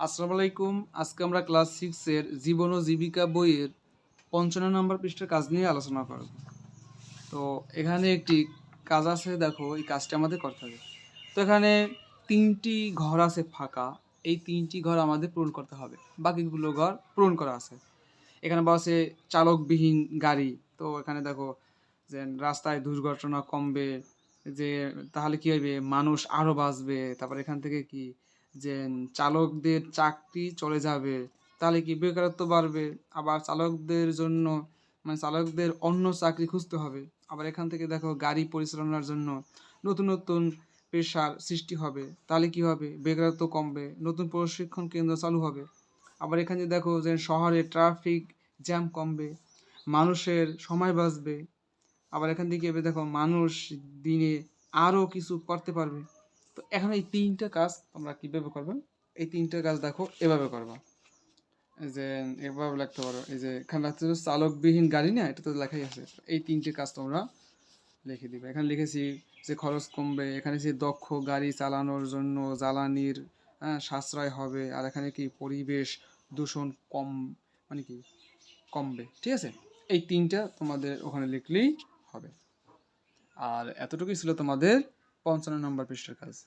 আসসালামু আলাইকুম। আজকে আমরা ক্লাস সিক্সের জীবন ও জীবিকা বইয়ের পঞ্চান্ন নম্বর পৃষ্ঠার কাজ নিয়ে আলোচনা করব। তো এখানে একটি কাজ আছে, দেখো, এই কাজটা আমাদের করতে হবে। তো এখানে তিনটি ঘর আছে ফাঁকা। এই তিনটি ঘর আমাদের পূরণ করতে হবে। বাকিগুলো ঘর পূরণ করা আছে। এখানে বলা আছে চালকবিহীন গাড়ি। তো এখানে দেখো যে রাস্তায় দুর্ঘটনা কমবে, যে তাহলে কি হবে? মানুষ আরও বাঁচবে। তারপর এখান থেকে কি? যে চালকদের চাকরি চলে যাবে, তাহলে কি বেকারত্ব বাড়বে? আবার চালকদের জন্য মানে চালকদের অন্য চাকরি খুঁজতে হবে। আবার এখান থেকে দেখো গাড়ি পরিচালনার জন্য নতুন নতুন পেশার সৃষ্টি হবে, তাহলে কি হবে? বেকারত্ব কমবে, নতুন প্রশিক্ষণ কেন্দ্র চালু হবে। আবার এখানে দেখো যে শহরে ট্রাফিক জ্যাম কমবে, মানুষের সময় বাঁচবে। আবার এখান থেকে দেখো মানুষ দিনে আরও কিছু করতে পারবে। তো এখন এই তিনটা কাজ তোমরা কীভাবে করবে? এই তিনটা কাজ দেখো, এভাবে করবা। যে, এভাবে লিখতে পারো। এই যে, এখানে চালকবিহীন গাড়ি না এটা তো লেখাই আছে। এই তিনটে কাজ তোমরা লিখে দিবে। এখানে লিখেছি যে খরচ কমবে, এখানে যে দক্ষ গাড়ি চালানোর জন্য জ্বালানির হ্যাঁ সাশ্রয় হবে, আর এখানে কি পরিবেশ দূষণ কম মানে কি, কমবে, ঠিক আছে? এই তিনটা তোমাদের ওখানে লিখলেই হবে। আর এতটুকুই ছিল তোমাদের পঞ্চান্ন নম্বর পৃষ্ঠার কাজ।